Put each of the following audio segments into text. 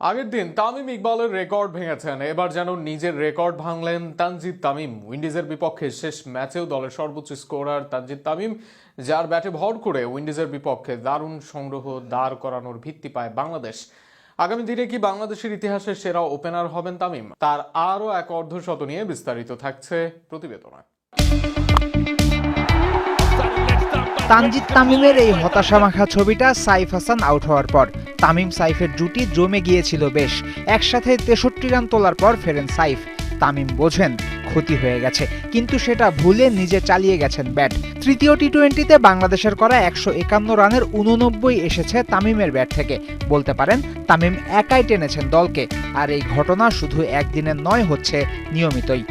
আগের দিন তামিম ইকবালের রেকর্ড ভেঙেছেন। এবার যেন নিজের রেকর্ড ভাঙলেন তানজিদ তামিম। উইন্ডিজের বিপক্ষে শেষ ম্যাচেও দলের সর্বোচ্চ স্কোরার তানজিদ তামিম, যার ব্যাটে ভর করে উইন্ডিজের বিপক্ষে দারুণ সংগ্রহ দাঁড় করানোর ভিত্তি পায় বাংলাদেশ। আগামী দিনে কি বাংলাদেশের ইতিহাসের সেরা ওপেনার হবেন তামিম? তার আরও এক অর্ধশত নিয়ে বিস্তারিত থাকছে প্রতিবেদনায় তানজিদ তামিমের এই হতাশামাখা ছবিটা সাইফ হাসান আউট হওয়ার পর। তামিম সাইফের জুটি জমে গিয়েছিল বেশ। একসাথে তেষট্টি রান তোলার পর ফেরেন সাইফ। তামিম বোঝেন, ক্ষতি হয়ে গেছে। কিন্তু সেটা ভুলে নিজে চালিয়ে গেছেন ব্যাট। তৃতীয় টি টোয়েন্টিতে বাংলাদেশের করা একশো একান্ন রানের উননব্বই এসেছে তামিমের ব্যাট থেকে। বলতে পারেন, তামিম একাই টেনেছেন দলকে। আর এই ঘটনা শুধু একদিনের নয়, হচ্ছে নিয়মিতই।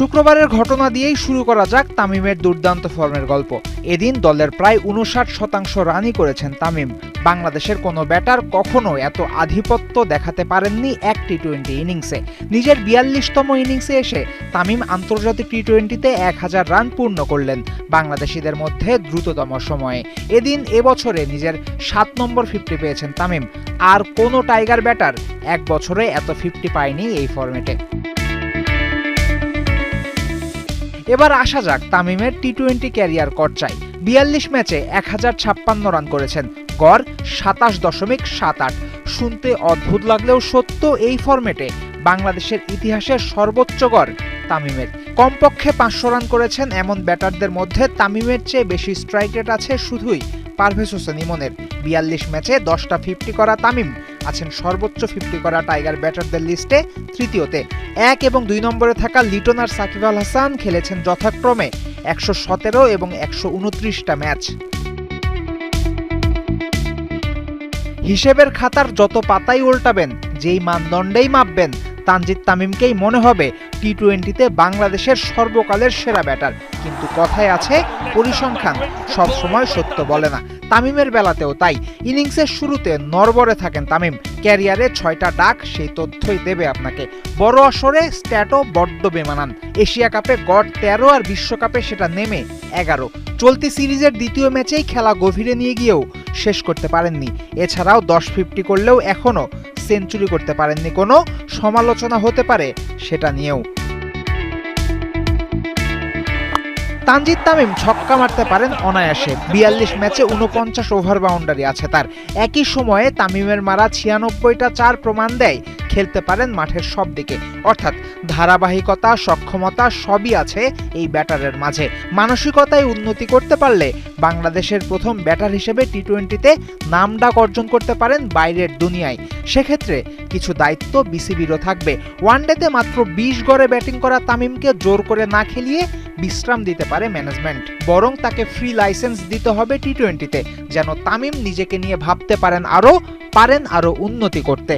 শুক্রবারের ঘটনা দিয়েই শুরু করা যাক তামিমের দুর্দান্ত ফর্মের গল্প। এদিন দলের প্রায় উনষাট শতাংশ রানই করেছেন তামিম। বাংলাদেশের কোনো ব্যাটার কখনো এত আধিপত্য দেখাতে পারেননি এক টি টোয়েন্টি ইনিংসে। নিজের বিয়াল্লিশতম ইনিংসে এসে তামিম আন্তর্জাতিক টি টোয়েন্টিতে এক হাজার রান পূর্ণ করলেন বাংলাদেশিদের মধ্যে দ্রুততম সময়ে। এদিন এবছরে নিজের সাত নম্বর ফিফটি পেয়েছেন তামিম। আর কোনো টাইগার ব্যাটার এক বছরে এত ফিফটি পায়নি এই ফরম্যাটে এবার আসা যাক তামিমের টি টোয়েন্টি ক্যারিয়ার চর্চায়। বিয়াল্লিশ ম্যাচে এক হাজার ছাপ্পান্ন রান করেছেন। গড় সাতাশ দশমিক সাত আট। শুনতে অদ্ভুত লাগলেও সত্য এই ফরম্যাটে বাংলাদেশের ইতিহাসের সর্বোচ্চ গড় তামিমের। কমপক্ষে পাঁচশো রান করেছেন এমন ব্যাটারদের মধ্যে তামিমের চেয়ে বেশি স্ট্রাইক রেট আছে শুধুই পারভেজ হোসেন ইমনের। বিয়াল্লিশ ম্যাচে দশটা ফিফটি করা তামিম। আছেন সর্বোচ্চ ফিফটি করা টাইগার ব্যাটারদের লিস্টে তৃতীয়তে। এক এবং দুই নম্বরে থাকা লিটন আর সাকিব আল হাসান খেলেছেন যথাক্রমে একশো সতেরো এবং একশো উনত্রিশটা ম্যাচ। হিসেবের খাতার যত পাতাই উল্টাবেন, যেই মানদণ্ডেই মাপবেন তানজিদ তামিমকেই মনে হবে টি টোয়েন্টিতে বাংলাদেশের সর্বকালের সেরা ব্যাটার। কিন্তু কথায় আছে, পরিসংখ্যান সবসময় সত্য বলে না। তামিমের বেলাতেও তাই। ইনিংসের শুরুতে নরবরে থাকেন তামিম। ক্যারিয়ারে ছয়টা ডাক সেই তথ্যই দেবে আপনাকে। বড় আসরে স্ট্যাটও বড্ড বেমানান। এশিয়া কাপে গড় তেরো আর বিশ্বকাপে সেটা নেমে এগারো। চলতি সিরিজের দ্বিতীয় ম্যাচেই খেলা গভীরে নিয়ে গিয়েও শেষ করতে পারেননি। এছাড়াও দশ ফিফটি করলেও এখনও সেঞ্চুরি করতে পারেননি, কোনো সমালোচনা হতে পারে সেটা নিয়েও। তানজিদ তামিম ছক্কা মারতে পারেন অনায়াসে। বিয়াল্লিশ ম্যাচে উনপঞ্চাশ ওভার বাউন্ডারি আছে তার। একই সময়ে তামিমের মারা ছিয়ানব্বইটা চার প্রমাণ দেয়। খেলতে পারেন মাঠের সব দিকে। অর্থাৎ ধারাবাহিকতা, সক্ষমতা সবই আছে এই ব্যাটারের মাঝে। মানসিকতায় উন্নতি করতে পারলে বাংলাদেশের প্রথম ব্যাটার হিসেবে টি টোয়েন্টিতে নামডাক অর্জন করতে পারেন বাইরের দুনিয়ায়। সেক্ষেত্রে কিছু দায়িত্ব বিসিবিরও থাকবে। ওয়ানডেতে মাত্র বিশ গড়ে ব্যাটিং করা তামিমকে জোর করে না খেলিয়ে বিশ্রাম দিতে পারে ম্যানেজমেন্ট। বরং তাকে ফ্রি লাইসেন্স দিতে হবে টি টোয়েন্টিতে যেন তামিম নিজেকে নিয়ে ভাবতে পারেন আরও পারেন আরও উন্নতি করতে।